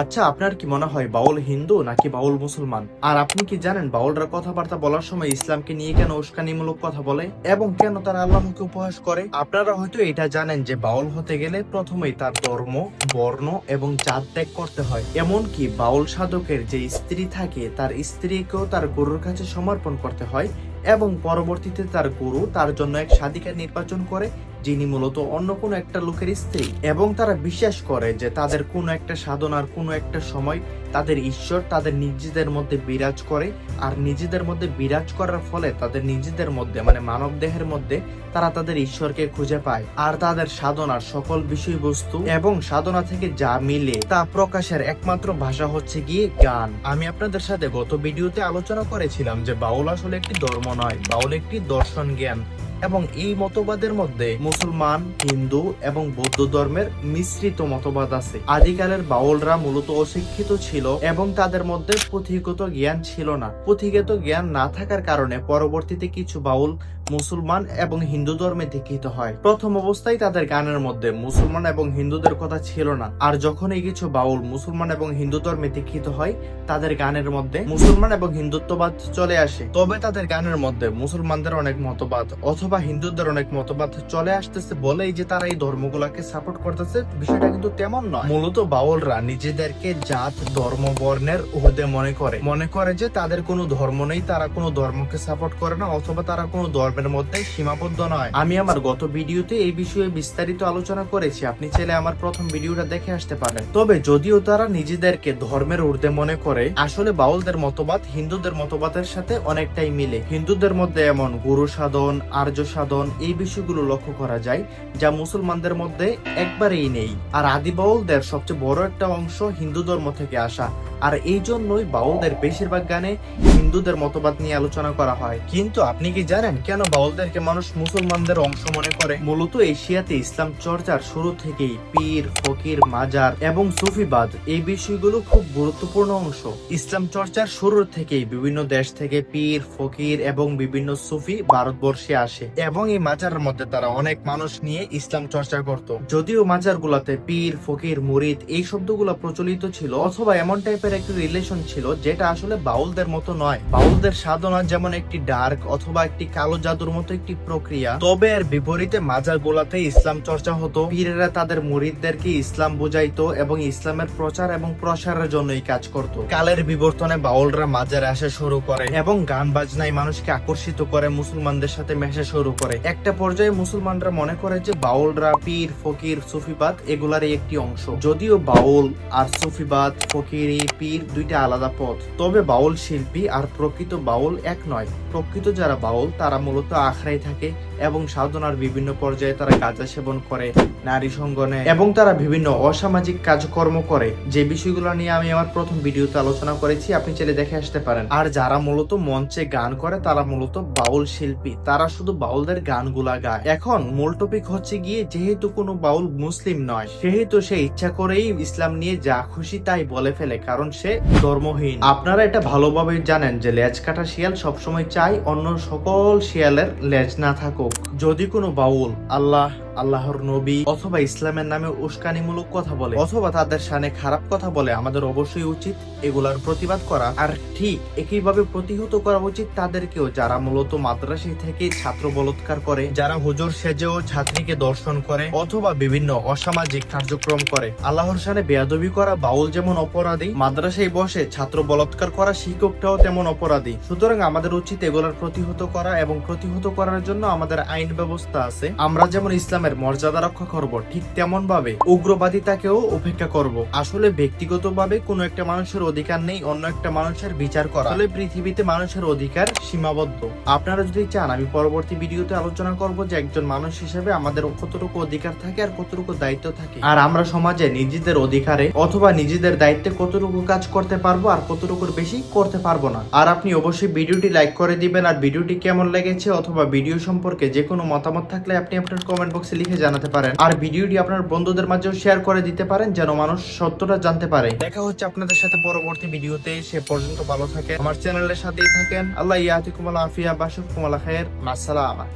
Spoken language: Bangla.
আচ্ছা আপনার কি মনে হয় বাউল হিন্দু নাকি বাউল মুসলমান? আর আপনি কি জানেন বাউলরা কথাবার্তা বলার সময় ইসলামকে নিয়ে কেন উস্কানিমূলক কথা বলে? এবং কেন তারা আল্লাহকে উপহাস করে? আপনারা হয়তো এটা জানেন যে বাউল হতে গেলে প্রথমেই তার ধর্ম, বর্ণ এবং জাত ত্যাগ করতে হয়। এমনকি বাউল সাধকের যে স্ত্রী থাকে, তার স্ত্রীকেও তার গুরুর কাছে সমর্পণ করতে হয় এবং পরবর্তীতে তার গুরু তার জন্য এক সাধিকা নির্বাচন করে যিনি মূলত অন্য কোনো একটা লোকের স্ত্রী এবং তারা বিশ্বাস করে যে তাদের কোনো একটা সাধনার কোনো একটা সময় তাদের ঈশ্বর তাদের নিজেদের মধ্যে বিরাজ করে, আর নিজেদের মধ্যে বিরাজ করার ফলে তাদের নিজেদের মধ্যে মানে মানব দেহের মধ্যে তারা তাদের ঈশ্বরকে খুঁজে পায়, আর তাদের সাধনার সকল বিষয়বস্তু এবং সাধনা থেকে যা মিলে তা প্রকাশের একমাত্র ভাষা হচ্ছে গিয়ে গান আমি আপনাদের সাথে গত ভিডিওতে আলোচনা করেছিলাম যে বাউল আসলে একটি ধর্ম নয়, বাউল একটি দর্শন জ্ঞান এবং এই মতবাদের মধ্যে মুসলমান, হিন্দু এবং বৌদ্ধ ধর্মের মিশ্রিত মতবাদ আছে। আদিকালের বাউলরা মূলত অশিক্ষিত ছিল। এবং তাদের মধ্যে পুঁথিগত জ্ঞান ছিল না। পুঁথিগত জ্ঞান না থাকার কারণে পরবর্তীতে কিছু বাউল, মুসলমান এবং হিন্দু ধর্মে দীক্ষিত হয়। প্রথম অবস্থায় তাদের গানের মধ্যে মুসলমান এবং হিন্দুদের কথা ছিল না। আর যখন এই কিছু বাউল, মুসলমান এবং হিন্দু ধর্মে দীক্ষিত হয়, তাদের গানের মধ্যে মুসলমান এবং হিন্দুত্ববাদ চলে আসে। তবে তাদের গানের মধ্যে মুসলমানদের অনেক মতবাদ অথবা হিন্দুদের অনেক মতবাদ চলে আসতেছে বলেই যে তারা এই ধর্মগুলাকে সাপোর্ট করতেছে, বিষয়টা কিন্তু তেমন নয়। মূলত বাউলরা নিজেদেরকে জাত, ধর্ম বর্ণের উহদে মনে করে। মনে করে যে তাদের কোনো ধর্ম নেই, তারা কোনো ধর্মকে সাপোর্ট করে না, অথবা তারা কোনো ধর্মের মধ্যে সীমাবদ্ধ নয়। আমি আমার গত ভিডিওতে এই বিষয়ে বিস্তারিত আলোচনা করেছি, আপনি চাইলে আমার প্রথম ভিডিওটা দেখে আসতে পারেন। তবে যদিও তারা নিজেদেরকে ধর্মের ঊর্ধ্বে মনে করে, আসলে বাউলদের মতবাদ হিন্দুদের মতবাদের সাথে অনেকটাই মিলে। হিন্দুদের মধ্যে এমন গুরু সাধন, আর্য সাধন এই বিষয়গুলো লক্ষ্য করা যায়, যা মুসলমানদের মধ্যে একবারেই নেই। আর আদি বাউলদের সবচেয়ে বড় একটা অংশ হিন্দু ধর্ম থেকে আসা আর এই জন্যই বাউলদের বেশিরভাগ গানে হিন্দুদের মতবাদ নিয়ে আলোচনা করা হয়। কিন্তু আপনি কি জানেন কেন বাউলদেরকে মানুষ মুসলমানদের অংশ মনে করে? মূলত এশিয়াতে ইসলাম চর্চার শুরু থেকেই পীর, ফকির, মাজার এবং সুফিবাদ এই বিষয়গুলো খুব গুরুত্বপূর্ণ অংশ। ইসলাম চর্চার শুরু থেকেই বিভিন্ন দেশ থেকে পীর, ফকির এবং বিভিন্ন সুফি ভারতবর্ষে আসে এবং এই মাজারের মধ্যে তারা অনেক মানুষ নিয়ে ইসলাম চর্চা করত। যদিও মাজার গুলাতে পীর, ফকির, মুরিদ এই শব্দগুলো প্রচলিত ছিল অথবা এমন টাইপের একটি রিলেশন ছিল, যেটা আসলে বাউলদের মতো নয়। বাউলদের সাধনা যেমন একটি ডার্ক অথবা একটি কালো জাদুর মতো একটি প্রক্রিয়া, তবে এর বিপরীতে মাজার গোলাতে ইসলাম চর্চা হতো। পীরেরা তাদের মুরিদদেরকে ইসলাম বুঝাইতো এবং ইসলামের প্রচার এবং প্রসারের জন্য এই কাজ করত। কালের বিবর্তনে বাউলরা মাজারে আসা শুরু করে এবং গান বাজনায় মানুষকে আকর্ষিত করে, মুসলমানদের সাথে মেশা শুরু করে। একটা পর্যায়ে মুসলমানরা মনে করে যে বাউলরা পীর, ফকির, সুফিবাদ এগুলারই একটি অংশ। যদিও বাউল আর সুফিবাদ, ফকিরি পীর দুইটা আলাদা পথ। তবে বাউল শিল্পী আর প্রকৃত বাউল এক নয়। প্রকৃত যারা বাউল, তারা মূলত আখড়াই থাকে এবং সাধনার বিভিন্ন পর্যায়ে তারা গাঁজা সেবন করে, নারী সঙ্গনে এবং তারা বিভিন্ন অসামাজিক কাজকর্ম করে। যে বিষয়গুলো নিয়ে আমি আমার প্রথম ভিডিওতে আলোচনা করেছি, আপনি চাইলে দেখে আসতে পারেন। আর যারা মূলত মঞ্চে গান করে, তারা মূলত বাউল শিল্পী। তারা শুধু বাউলদের গানগুলা গায়। এখন মূল টপিক হচ্ছে গিয়ে, যেহেতু কোনো বাউল মুসলিম নয়, সেহেতু সে ইচ্ছা করেই ইসলাম নিয়ে যা খুশি তাই বলে ফেলে, কারণ সে ধর্মহীন। আপনারা এটা ভালোভাবে জানেন যে লেজ কাটা শিয়াল সবসময় চাই অন্য সকল শিয়ালের লেজ না থাকুক। যদি কোনো বাউল, আল্লাহ আল্লাহর নবী অথবা ইসলামের নামে উস্কানিমূলক কথা বলে, অথবা তাদের সানে খারাপ কথা বলে, আমাদের অবশ্যই উচিত এগুলার প্রতিবাদ করা। আর ঠিক একইভাবে প্রতিহত করা উচিত তাদেরকেও, যারা মূলত মাদ্রাসা থেকে ছাত্র বলৎকার করে, যারা হুজুর সেজেও ছাত্রীকে দর্শন করে, অথবা বিভিন্ন অসামাজিক কার্যক্রম করে। আল্লাহর সানে বেয়াদবি করা বাউল যেমন অপরাধী, মাদ্রাসায় বসে ছাত্র বলৎকার করা শিক্ষকটাও তেমন অপরাধী। সুতরাং আমাদের উচিত এগুলার প্রতিহত করা এবং প্রতিহত করার জন্য আমাদের আইন ব্যবস্থা আছে। আমরা যেমন ইসলামের মর্যাদা রক্ষা করব ঠিক তেমন ভাবে উগ্রবাদিতাকেও উপেক্ষা করব। আসলে ব্যক্তিগতভাবে কোনো একটা মানুষের অধিকার নেই, অন্য একটা মানুষের বিচার করা। আসলে পৃথিবীতে মানুষের অধিকার সীমাবদ্ধ। আপনারা যদি চান, আমি পরবর্তী ভিডিওতে আলোচনা করব যে একজন মানুষ হিসেবে আমাদের কতটুকু অধিকার থাকে আর কতটুকু দায়িত্ব থাকে। আর আমরা সমাজে নিজেদের অধিকারে অথবা নিজেদের দায়িত্বে কতটুকু কাজ করতে পারব আর কতটুকুর বেশি করতে পারব না। আর আপনি অবশ্যই ভিডিওটি লাইক করে দিবেন। আর ভিডিওটি কেমন লেগেছে অথবা ভিডিও সম্পর্কে যে কোনো মতামত থাকলে আপনি আপনার কমেন্ট বক্সে লিখে জানাতে পারেন। আর ভিডিওটি আপনার বন্ধুদের মাঝেও শেয়ার করে দিতে পারেন, যেন মানুষ সত্যটা জানতে পারে। দেখা হচ্ছে আপনাদের সাথে পরবর্তী ভিডিওতে। সে পর্যন্ত ভালো থাকে আমার চ্যানেলের সাথেই থাকেন। আল্লাহ ইয়াতিকুমাল আফিয়া, বাসুকুমাল খায়ের। মাসালামা।